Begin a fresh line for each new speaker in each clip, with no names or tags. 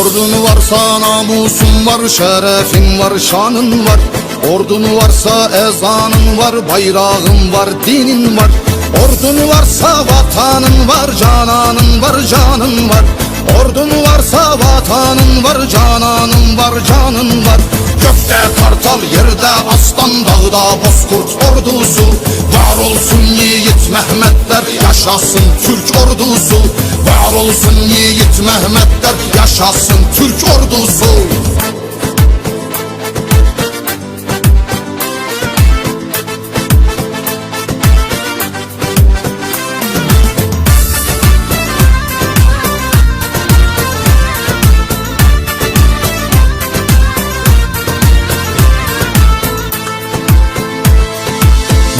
Ordun varsa namusun var, şerefin var, şanın var. Ordun varsa ezanın var, bayrağın var, dinin var. Ordun varsa vatanın var, cananın var, canın var. Ordun varsa vatanın var, cananın var, canın var. Gökte kartal, yerde aslan, dağda bozkurt ordusu. Var olsun yiğit Mehmetler, yaşasın Türk ordusu. Var olsun yiğit Mehmetler, yaşasın Türk ordusu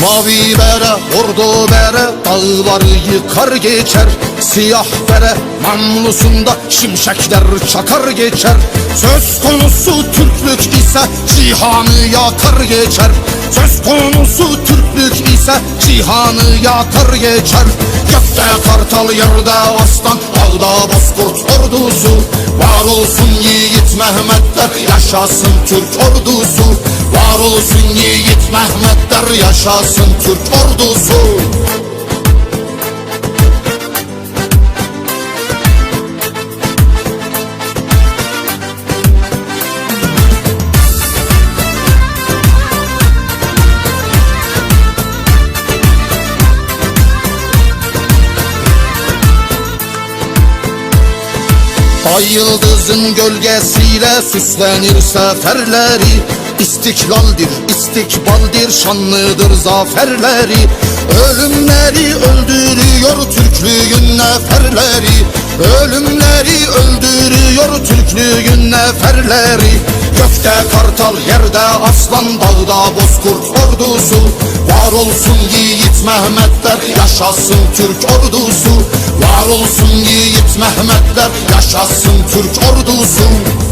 Mavi bere, ordu bere, dağları yıkar geçer. Siyah bere, namlusunda şimşekler çakar geçer. Söz konusu Türklük ise cihanı yakar geçer. Söz konusu Türklük ise cihanı yakar geçer. Gökte kartal yerde aslan, dağda bozkurt ordusu. Var olsun yiğit Mehmetler, yaşasın Türk ordusu Var olsun yiğit Mehmetler, yaşasın Türk ordusu. Ay yıldızın gölgesiyle süslenir seferleri İstiklaldir, istikbaldir, şanlıdır zaferleri. Ölümleri öldürüyor Türklüğün neferleri. Ölümleri öldürüyor Türklüğün neferleri. Gökte kartal, yerde aslan, dağda bozkurt ordusu. Var olsun yiğit Mehmetler, yaşasın Türk ordusu. Var olsun yiğit Mehmetler, yaşasın Türk ordusu